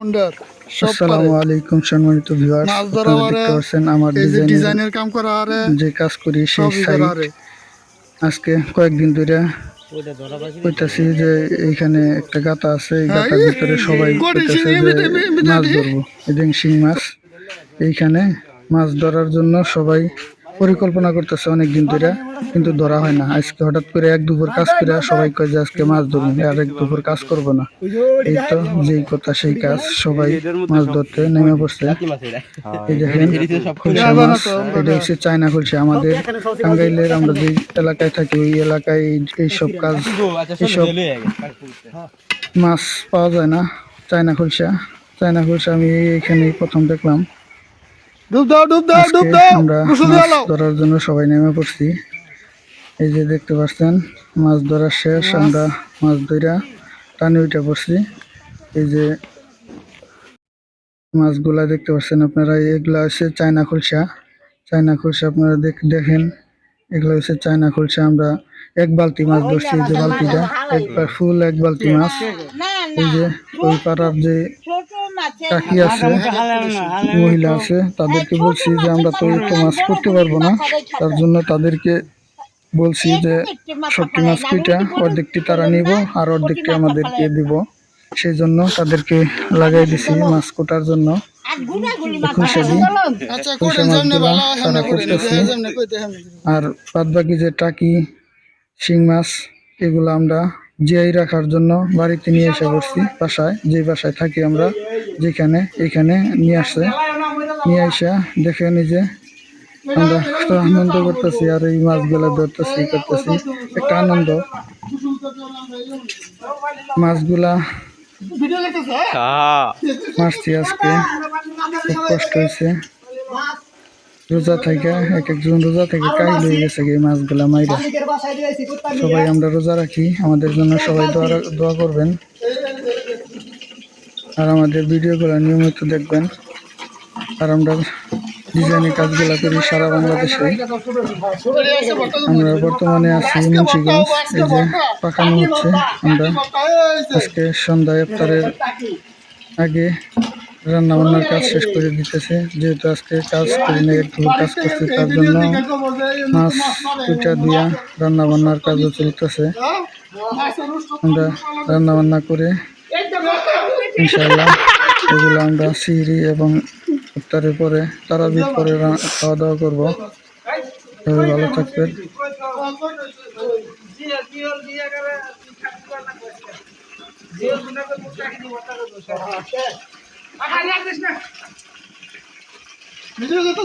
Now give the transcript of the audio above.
আসসালামু আলাইকুম সম্মানিত ভিউয়ার্স মাছ ধরা আপনারা দেখতে পাচ্ছেন আমার যে ডিজাইনের ডিজাইনের কাম করা আরে যে কাজ করি সেই সাইট আজকে কয়েকদিন ধরে কইতাছি যে এইখানে একটা গাতা আছে এই হ্যাঁ, গাতার ভিতরে সবাই কইতাছে যে মাছ ধরবো। এদিন শিং মাছ এইখানে মাছ ধরার জন্য সবাই পরিকল্পনা করতেছে অনেক দিন ধরে, কিন্তু ধরা হয় না। আজকে হঠাৎ করে এক দুপুর কাজ করে সবাই কয় যে আজকে মাছ ধরবো আর এক দুপুর কাজ করব না। এই তো যেই কথা, সেই কাজ, সবাই মাছ ধরতে নেমে পড়ছে। এই দেখেন মাছ, এটা হচ্ছে চায়না খুলশা। আমাদের টাঙ্গাইলের আমরা যে এলাকায় থাকি, ওই এলাকায় এইসব কাজ এইসব মাছ পাওয়া যায় না। চায়না খুলশা চায়না খুলশা আমি এখানে প্রথম দেখলাম। ডুব দাও ডুব দাও ডুব দাও। আমরা মাছ ধরার জন্য সবাই নেমে পড়ছি। এই যে দেখতে পাচ্ছেন মাছ ধরা শেষ আমরা মাছ ধরা টানে উঠে পড়ছি। এই যে মাছগুলা দেখতে পাচ্ছেন আপনারা এগুলা হচ্ছে চায়না খুলসা। চায়না খুলসা আপনারা দেখ- দেখেন এগুলো হচ্ছে চায়না খুলসা। আমরা এক বালতি মাছ ধরছি এই যে বালতিটা। একবার ফুল এক বালতি মাছ। এই যে ওই পাড়ার যে কাকি আছে মহিলা আছে তাদেরকে বলছি যে আমরা তো একটু মাছ করতে পারব না তার জন্য তাদেরকে বলছি যে সবটি মাছ কুইটা অর্ধেকটি তারা নিব আর অর্ধেকটি আমাদেরকে দিব। সেই জন্য তাদেরকে লাগাই দিছি মাছ কোটার জন্য। খুশি আচ্ছা। আর বাদ বাকি যে টাকি শিং মাছ এগুলো আমরা জিয়াই রাখার জন্য বাড়িতে নিয়ে এসে বসছি বাসায় যে বাসায় থাকি আমরা যেখানে এখানে নিয়ে আসছে নিয়ে আসা দেখে নিজে আমরা কত আনন্দ করতেছি আর এই মাছগুলো ধরতেছি করতেছি একটা আনন্দ। মাছগুলা মারছি আজকে খুব কষ্ট হয়েছে। রোজা থেকে এক একজন রোজা থেকে কাইল হয়ে গেছে এই মাছগুলা মাইরা। সবাই আমরা রোজা রাখি, আমাদের জন্য সবাই দোয়া দোয়া করবেন। আর আমাদের ভিডিওগুলো নিয়মিত দেখবেন। আর আমরা ডিজাইনের কাজগুলো করি সারা বাংলাদেশে। আমরা বর্তমানে আছি মুন্সিগঞ্জ, এই যে পাকানো হচ্ছে। আমরা আজকে সন্ধ্যা ইফতারের আগে রান্না বান্নার কাজ শেষ করে দিতেছে। যেহেতু আজকে কাজ করি না একটু কাজ করছি তার জন্য মাছ কুইটা দিয়া রান্না বান্নার কাজও চলতেছে। আমরা রান্না বান্না করে ইনশাআল্লাহ এগুলো আমরা সিঁড়ি এবং ইফতারের পরে তারাবির পরে খাওয়া দাওয়া করব। ভালো থাকবেন। ভিডিও দেখো